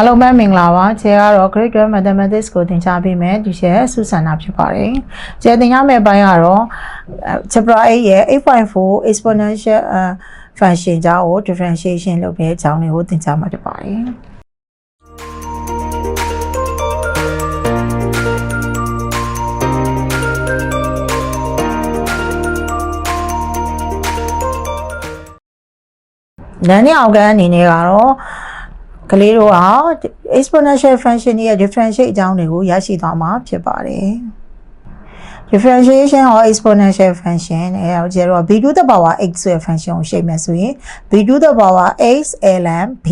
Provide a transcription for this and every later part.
အားလုံးပဲမင်္ဂလာပါ။ခြေကတော့ Grade 12 Mathematics ကိုသင်ကြားပေးမယ်။ဒီခြေဆုဆန္ဒဖြစ်ပါတယ်။ခြေသင်ရမယ့်အပိုင်းကတော့အဲ Chapter 8ရဲ့8.4 exponential အဲ function ကြောင့်ကို differentiation လုပ်တဲ့အကြောင်းလေးကိုသင်ကြားမှာဖြစ်ပါတယ်။နန်းနဲ့အောက်ကအနေနဲ့ကတော့ ကလေးတို့ဟာ exponential function ရဲ့ differentiate အကြောင်းတွေကိုရရှိသွားမှာဖြစ်ပါတယ်။ differentiation or exponential function အဲဒါကိုကျတော့ b to the power x ဆိုတဲ့ function ကိုရှင်းမယ်ဆိုရင် b to the power x ln b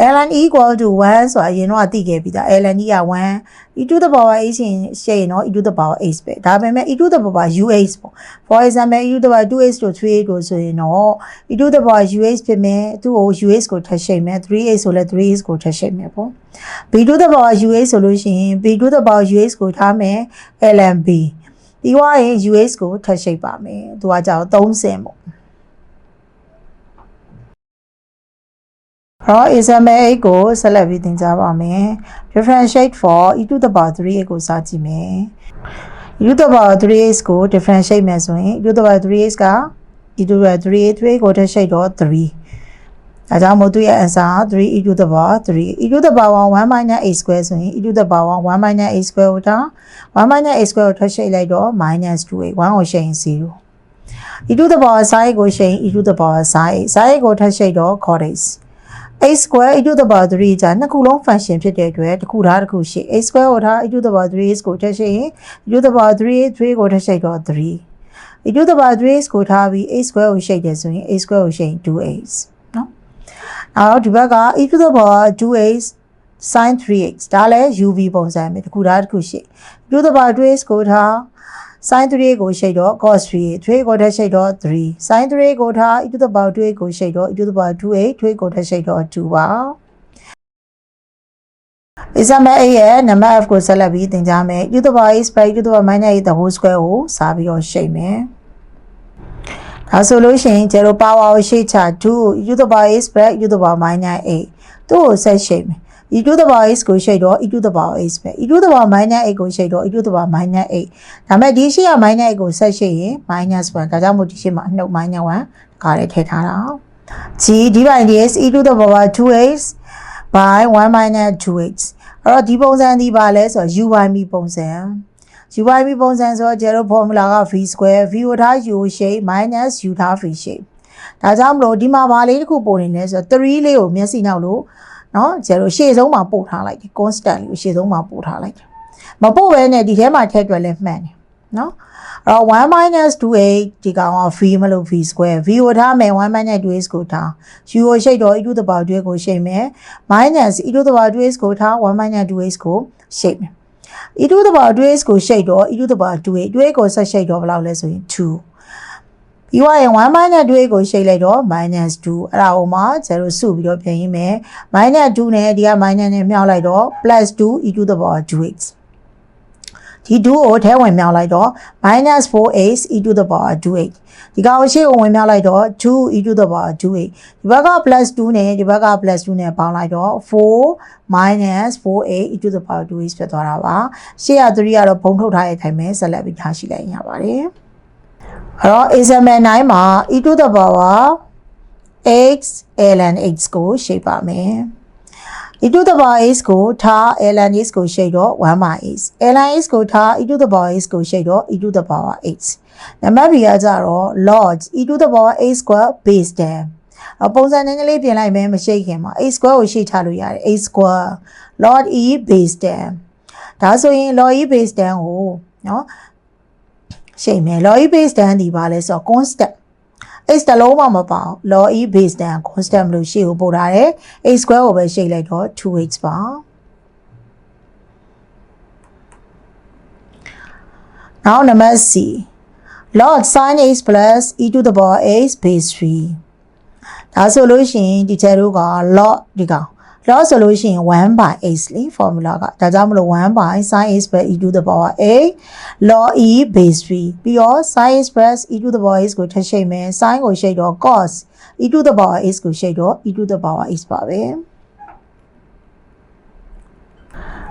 ln equal to 1ဆိုတာအရင်တော့သိခဲ့ပြီးသား ln က1 e to the power h ရှင်ရှင်းရင်တော့ e to the power h ပဲဒါပေမဲ့ e to the power uh ပေါ့ for example e to the power 2h တို့ 3h တို့ဆိုရင်တော့ e to the power uh ဖြစ်မယ်သူ့ကို uh ကိုထပ်ရှိတ်မယ် 3h ဆိုလဲ 3h ကိုထပ်ရှိတ်မယ်ပေါ့ b to the power uh ဆိုလို့ရှိရင် b to the power uh ကိုထားမယ် ln b ပြီးွားရင် uh ကိုထပ်ရှိတ်ပါမယ်သူကကြောက်30ပေါ့ တော့ example 8ကိုဆက်လက်ပြီးသင်ကြားပါမယ် differentiate for e to the power 3x ကိုစကြည့်မယ် e to the power 3x ကို differentiate မယ်ဆိုရင် e to the power 3x က e to the power 3 3ကိုထည့်ရှိတ်တော့3အဲကြောင့်မို့သူရဲ့ answer က3 e to the power 3 e to the power 1 minus a square ဆိုရင် e to the power 1 minus a square ကိုထား1 minus a square ကိုထည့်ရှိတ်လိုက်တော့ minus 2a 1ကိုရှိတ်ရင်0 e to the power sin ကိုရှိတ်ရင် e to the power sin sin ကိုထည့်ရှိတ်တော့ cos a square e to the power 3ကြာနှစ်ခုလုံး function ဖြစ်တဲ့အတွက်တစ်ခုထားတစ်ခုရှိ a square ကိုထား e to the power 3x ကိုထည့်ရှိရင် e to the power 3 3ကိုထည့်ရှိတော့3 e to the power 3x ကိုထားပြီး a square ကိုရှိတယ်ဆိုရင် a square ကိုရှိရင် 2x နော်နောက်ဒီဘက်က e to the power 2x sin 3x ဒါလည်း uv ပုံစံပဲတစ်ခုထားတစ်ခုရှိ e to the power 2x ကိုထား sin 3ကိုရှိတော့ cos 3 3ကိုထည့်ရှိတော့3 sin 3ကိုထား e to the power 2ကိုရှိတော့ e to the power 2a 2ကိုထည့်ရှိတော့2ပါ example a ရဲ့ number f ကိုဆက်လက်ပြီးသင်ကြားမယ် e to the power x by e to the power minus 8 the whole square ကိုစာပြီးတော့ရှိမယ်ဒါဆိုလို့ရှိရင်ကျတော့ power ကိုရှိချ2 e to the power x by e to the power minus 8သူ့ကိုဆက်ရှိမယ် e to the power x ကိုရှိတော့ e to the power x ပဲ e to the power minus 8ကိုရှိတော့ e to the power minus 8ဒါမဲ့ဒီရှိရ minus 8ကိုဆက်ရှိရင် minus 1ဒါကြောင့်မို့ဒီရှိမှာအနှုတ် minus 1ကားလေးထည့်ထားတာ g d by dx e to the power 2x by 1 minus 2x အဲ့တော့ဒီပုံစံဒီပါလဲဆိုတော့ uy ပုံစံ uy ပုံစံဆိုတော့ကျတော့ formula က v square v ကိုထား u shape minus u ထား v shape ဒါကြောင့်မလို့ဒီမှာဘာလေးတစ်ခုပို့နေလဲဆိုတော့3လေးကိုမျက်စိနောက်လို့ နော်ကျတော့ရှေ့ဆုံးမှာပို့ထားလိုက်တယ် constant ကိုရှေ့ဆုံးမှာပို့ထားလိုက်တယ်မပို့ဘဲနဲ့ဒီထဲမှာထည့်တွက်လဲမှန်တယ်နော်အဲ့တော့1 2a ဒီကောင်က v မလို့ v square v ကိုထားမယ်1 2a ကိုထား u ကိုရှိတော့ e to the power 2ကိုရှိမယ် minus e to the power 2a ကိုထား1 2a ကိုရှိမယ် e to the power 2a ကိုရှိတော့ e to the power 2a 2a ကိုဆက်ရှိတော့ဘယ်လောက်လဲဆိုရင်2 ပြီးွားရင် 1 minus 2x ကိုရှိတ်လိုက်တော့ minus 2အဲ့ဒါဟိုမှာ0စုပြီးတော့ပြင်ရင်းမယ် minus 2နဲ့ဒီက minus နဲ့မြောက်လိုက်တော့ plus 2 e to the power 2x ဒီ 2ကိုထဲဝင်မြောက်လိုက်တော့ minus 4x e to the power 2x ဒီကောင်ရှေ့ကိုဝင်မြောက်လိုက်တော့2 e to the power 2x ဒီဘက်က plus 2နဲ့ဒီဘက်က plus 2နဲ့ပေါင်းလိုက်တော့4 minus 4a e to the power 2x ဖြစ်သွားတာပါရှေ့က3ကတော့ဘုံထုတ်ထားတဲ့အတိုင်းပဲဆက်လက်ပြီးထားရှိလိုက်ရပါတယ် အဲ့တော့ examen 9မှာ e to the power x ln x ကိုရှိပါမယ်။ e to the power x ကိုထား ln x ကိုရှိတော့1 x ln x ကိုထား e to the power x ကိုရှိတော့ e to the power x နံပါတ် B ကကြတော့ log e to the power x square base 10အပုံစံနည်းနည်းလေးပြင်လိုက်မယ်မရှိခင်မှာ a square ကိုရှိထားလို့ရတယ် a square log e base 10ဒါဆိုရင် log e base 10ကိုနော် ရှိမယ် log e base 10ဒီပါလဲဆိုတော့ constant x တလုံးမှမပါဘူး log e base 10 constant မလို့ရှေ့ကိုပို့ထားတယ် x square ကိုပဲရှိလိုက်တော့ 2x ပါနောက်နံပါတ် C log sin x plus e to the power x base 3ဒါဆိုလို့ရှိရင်ဒီချက်တို့က log ဒီကောင် log ဆိုလို့ရှိရင်1 by x လေ formula ကဒါကြောင့်မလို့1 by sin x plus e to the power a log e base 3ပြီးတော့ sin x plus e to the power x ကိုထပ်ရှိတ်မယ် sin ကိုရှိတ်တော့ cos e to the power x ကိုရှိတ်တော့ e to the power x ပါပဲ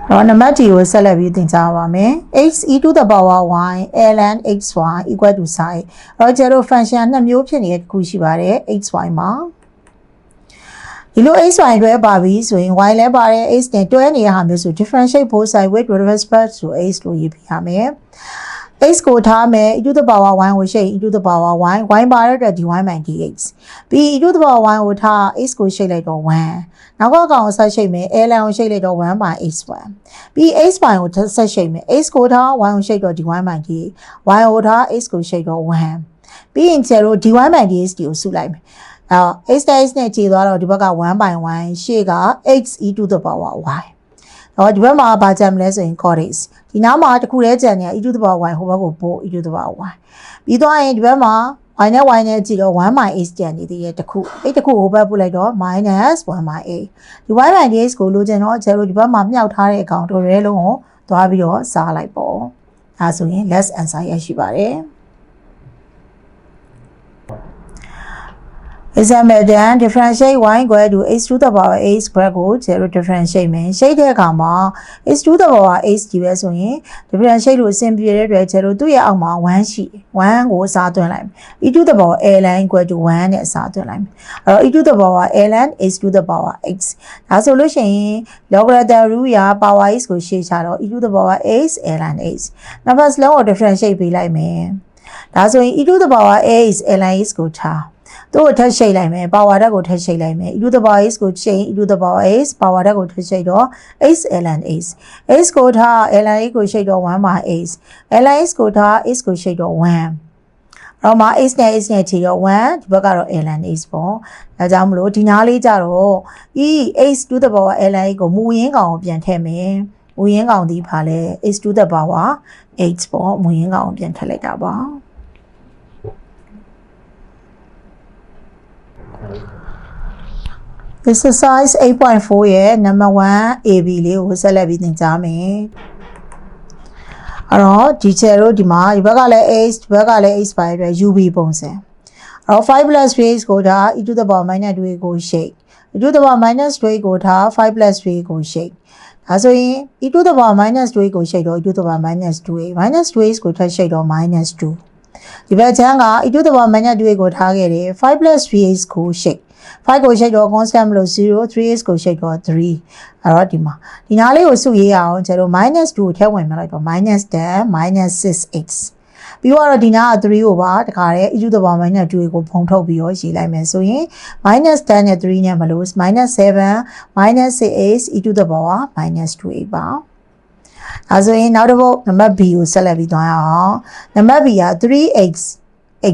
တော့နံပါတ် D ကိုဆက်လက်ပြီးသင်ကြားပါမယ် x e to the power y ln xy equal to sin တော့ကျတော့ function နှစ်မျိုးဖြစ်နေတဲ့တစ်ခုရှိပါတယ် xy မှာ ဒီလို xy တွဲပါပြီဆိုရင် y လည်းပါတယ် x နဲ့တွဲနေတဲ့ဟာမျိုးဆို differentiate both sides with respect to x လို့ရေးပြရမယ် x ကိုထားမယ် e to the power y ကိုရှိတ် e to the power y y ပါတဲ့အတွက် dy dx ပြီး e to the power y ကိုထား x ကိုရှိတ်လိုက်တော့1နောက်ကကောင်ကိုဆက်ရှိတ်မယ် ln ကိုရှိတ်လိုက်တော့1 by x1 ပြီး x ပိုင်းကိုဆက်ရှိတ်မယ် x ကိုထား y ကိုရှိတ်တော့ dy dx y ကိုထား x ကိုရှိတ်တော့1ပြီးရင်ကျတော့ dy dx ကိုစုလိုက်မယ် အဲ x x နဲ့ခြေသွားတော့ဒီဘက်က1 by 1ရှေ့က x e to the power y တော့ဒီဘက်မှာဘာကြံမလဲဆိုရင် cos ဒီနားမှာတစ်ခုတည်းကြံနေတာ e to the power y ဟိုဘက်ကိုပို့ e to the power y ပြီးသွားရင်ဒီဘက်မှာ y နဲ့ y နဲ့ကြည့်တော့1 x ကြံနေသေးရဲ့တစ်ခုအဲ့တစ်ခုဟိုဘက်ပို့လိုက်တော့ minus 1 a ဒီ y dx ကိုလိုချင်တော့ကျတော့ဒီဘက်မှာမြောက်ထားတဲ့အကောင်တို့ရဲလုံးကိုသွားပြီးတော့စားလိုက်ပေါ့ဒါဆိုရင် less answer ရရှိပါတယ် example 10 differentiate y equal to h to the power h square ကိုကျတော့ differentiate မယ်ရှိတဲ့အခါမှာ h to the power h ကြီးပဲဆိုရင် differentiate လို့အဆင်ပြေတဲ့အတွက်ကျတော့သူ့ရဲ့အောက်မှာ1ရှိ1ကိုအစားသွင်းလိုက်မယ် e to the power ln equal to 1နဲ့အစားသွင်းလိုက်မယ်အဲ့တော့ e to the power ln h to the power x ဒါဆိုလို့ရှိရင် logarithm root ရာ power h ကိုရှေ့ချတော့ e to the power h ln h နောက်တစ်လုံးကို differentiate ပေးလိုက်မယ်ဒါဆိုရင် e to the power h ln h ကိုထား သူ့ကိုထပ်ရှိတ်လိုက်မယ် power ဓာတ်ကိုထပ်ရှိတ်လိုက်မယ် e to the power x ကိုရှိတ် e to the power x power ဓာတ်ကိုထပ်ရှိတ်တော့ x ln x x ကိုထား ln x ကိုရှိတ်တော့1 by x ln x ကိုထား x ကိုရှိတ်တော့1တော့မှာ x နဲ့ x နဲ့ခြေရော1ဒီဘက်ကတော့ ln x ပေါ့ဒါကြောင့်မလို့ဒီနားလေးကြတော့ e x to the power ln x ကိုမူရင်းကောင်ကိုပြန်ထည့်မယ်မူရင်းကောင်ဒီပါလဲ x to the power x ပေါ့မူရင်းကောင်ကိုပြန်ထည့်လိုက်တာပါ exercise 8.4ရဲ့ number 1 AB လေးကိုဆက်လက်ပြီးသင်ကြားမယ်အဲ့တော့ဒီ chair တို့ဒီမှာဒီဘက်ကလည်း h ဒီဘက်ကလည်း h ပါရတဲ့ UV ပုံစံအဲ့တော့5 plus 3ကိုဒါ e to the power minus 2ကို shake e to the power minus 2ကိုဒါ5 plus 3ကို shake ဒါဆိုရင် e to the power minus 2ကို shake တော့ e to the power minus 2 minus 2ကိုထပ် shake တော့ minus 2 ဒီဘက်ချမ်းက e to the power minus 2ကိုထားခဲ့တယ်5 plus 3ကို shake 5ကိုရှိတ်တော့ constant မလို့0 3x ကိုရှိတ်တော့3အဲ့တော့ဒီမှာဒီနားလေးကိုစုရေးအောင်ကျတော့ -2 ကိုထည့်ဝင်မလိုက်တော့ -10 -6x ပြီးတော့ဒီနားက3ကိုပါတခါတည်း e to the power -2 ကိုဖုံထုတ်ပြီးတော့ရေးလိုက်မယ်ဆိုရင် -10 နဲ့3နဲ့မလို့ -7 -6x e to the power -2a ပါ အဲဆိုရင်နောက်တစ်ပုတ်နံပါတ် b ကိုဆက်လက်ပြီးသွားရအောင်နံပါတ် b က 3x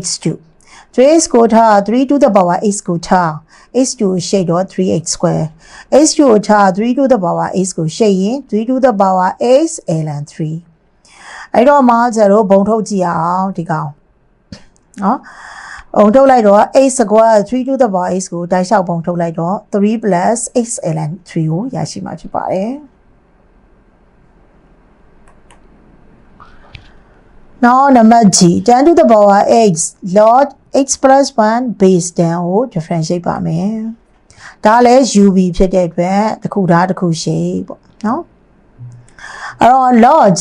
x2 3x ကိုထား3 to the power x ကိုထား x2 ကိုရှိတ်တော့ 3x square x2 ကိုထား3 to the power x ကိုရှိတ်ရင်3 to the power x ln 3အဲ့တော့မှကျတော့ဘုံထုတ်ကြည့်အောင်ဒီကောင်နော်ဘုံထုတ်လိုက်တော့ x square 3 to the power x ကိုတိုက်လျှောက်ဘုံထုတ်လိုက်တော့3 plus x ln 3ကိုရရှိမှာဖြစ်ပါတယ် Now number G 10 to the power x log x plus 1 base 10ကို differentiate ပါမယ်။ဒါလည်း UV ဖြစ်တဲ့အတွက်တစ်ခုသားတစ်ခုရှိပေါ့နော်။အဲ့တော့ log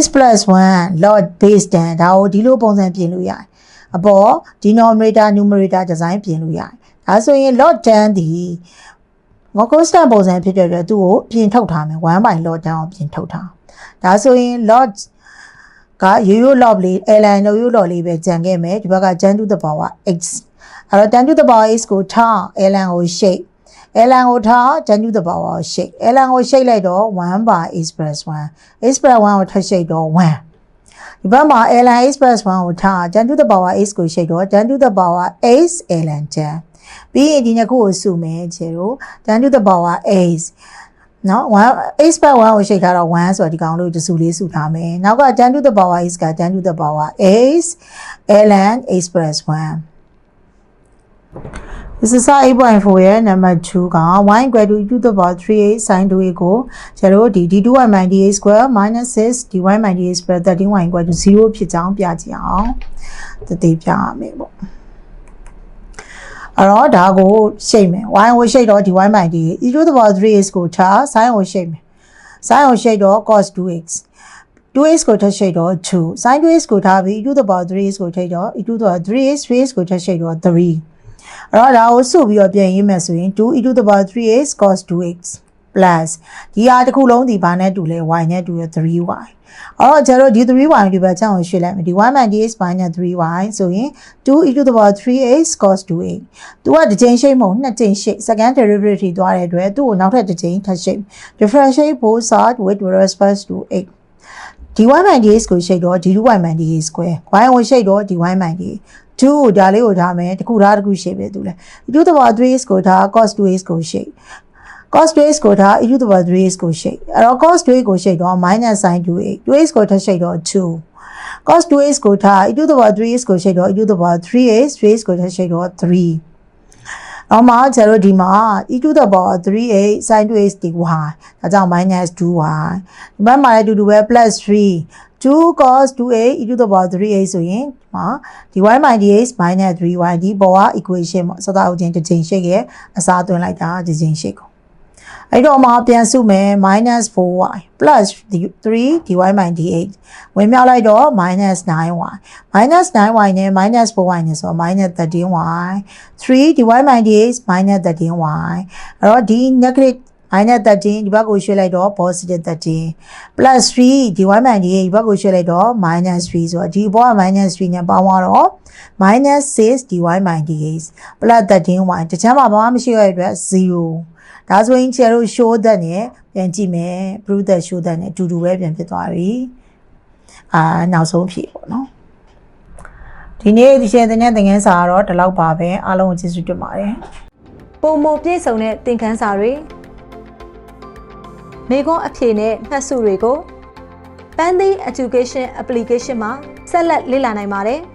x plus 1 log base 10ဒါကိုဒီလိုပုံစံပြင်လို့ရတယ်။အပေါ် denominator numerator design ပြင်လို့ရတယ်။ဒါဆိုရင် log 10ဒီငေါ constant ပုံစံဖြစ်တဲ့အတွက်သူ့ကိုပြင်ထုတ်ထားမယ်1 by log 10ကိုပြင်ထုတ်ထား။ဒါဆိုရင် log ကရိုးရိုး log လေး ln ရိုးရိုး log လေးပဲကြံခဲ့မယ်ဒီဘက်က10 to the power x အဲ့တော့10 to the power x ကိုထား ln ကို shape ln ကိုထား10 to the power shape ln ကို shape လိုက်တော့1 by x plus 1 x plus 1ကိုထပ် shape တော့1ဒီဘက်မှာ ln x plus 1ကိုထား10 to the power x ကို shape တော့10 to the power x ln 10ပြီးရင်ဒီနှစ်ခုကိုစုမယ်ခြေတို့10 to the power x နော်1 x power 1ကိုရှိထားတော့1ဆိုတော့ဒီကောင်လို့တစုလေးစုထားမယ်နောက်က10 to the power x က10 to the power x ln x plus 1 This is 8.4ရဲ့ number 2က y equal to e to the power 3a sin 2a ကိုကျတော့ဒီ d2y - dA square minus 6 dy - dA square 13y equal to 0ဖြစ်ကြောင်းပြကြည့်အောင်တတိပြရမယ်ပေါ့ အဲ့တော့ဒါကိုရှိတ်မယ် y ကိုရှိတ်တော့ dy by d e to the power 3x ကိုချ sin ကိုရှိတ်မယ် sin ကိုရှိတော့ cos 2x 2x ကိုထပ်ရှိတော့2 sin 2x ကိုထားပြီး e to the power 3x ကိုထိတော့ e to the power 3x 3x ကိုထပ်ရှိတော့3အဲ့တော့ဒါကိုစုပြီးတော့ပြန်ရေးမယ်ဆိုရင်2 e to the power 3x cos 2x plus ဒီဟာတစ်ခုလုံးဒီဘာနဲ့တူလဲ y နဲ့တူရ 3y အော်ကျတော့ဒီ 3y ဒီဘက်ချောင်းကိုရွှေ့လိုက်မယ်ဒီ y - dx minus 3y ဆိုရင်2 e to the power 3x cos 2a သူကတစ်ချိန်ရှိမဟုတ်နှစ်ချိန်ရှိ second derivative သွားတဲ့အတွက်သူ့ကိုနောက်ထပ်တစ်ချိန်ထပ်ရှိ differentiate both sides with respect to a dy - dx ကိုရှိတော့ dy - dx square y ကိုရှိတော့ dy - dx 2ကိုဒါလေးကိုထားမယ်တခုထားတခုရှိပြီသူလဲ e to the power 3x ကိုထား cos 2x ကိုရှိ cos 2x ကိုထား e to the power 3x ကိုရှိအဲ့တော့ cos 2x ကိုရှိတော့ minus sin 2x 2x ကိုထပ်ရှိတော့2 cos 2x ကိုထား e to the power 3x ကိုရှိတော့ e to the power 3x 3x ကိုထပ်ရှိတော့3နောက်မှကျတော့ဒီမှာ e to the power 3x sin 2x ဒီ y ဒါကြောင့် minus 2y ဒီဘက်မှာလည်းအတူတူပဲ plus 3 2 cos 2a e to the power 3a ဆိုရင်ဒီမှာဒီ y - dx minus 3y ဒီပေါ်က equation ပေါ့စသအုပ်ချင်းတစ်ချိန်ရှိရဲ့အစားသွင်းလိုက်တာဒီချိန်ရှိကို အဲ့တော့မှပြန်စုမယ် minus 4y plus 3 dy by dx ဝင်မြောက်လိုက်တော့ minus 9y minus 9y နဲ့ minus 4y နဲ့ဆိုတော့ minus 13y 3 dy by dx minus 13y အဲ့တော့ဒီ negative minus 13ဒီဘက်ကိုရွှေ့လိုက်တော့ positive 13 plus 3 dy by dx ဒီဘက်ကိုရွှေ့လိုက်တော့ minus 3ဆိုတော့ဒီဘောက minus 3နဲ့ပေါင်းသွားတော့ minus 6 dy by dx plus 13y တခြားမှာဘာမှမရှိရတဲ့အတွက်0 ဒါဆိုရင်ချယ်တို့ show that နဲ့ပြန်ကြည့်မယ် prove that show that နဲ့အတူတူပဲပြန်ဖြစ်သွားပြီအာနောက်ဆုံးဖြေပေါ့နော်ဒီနေ့ဒီရှင်တဲ့ငယ်ငယ်စာကတော့ဒီလောက်ပါပဲအားလုံးကိုကျေးဇူးတင်ပါတယ်ပုံမပြည့်စုံတဲ့သင်ခန်းစာတွေမိခွန်းအဖြေနဲ့မှတ်စုတွေကို Pandy Education Application မှာဆက်လက်လေ့လာနိုင်ပါတယ်။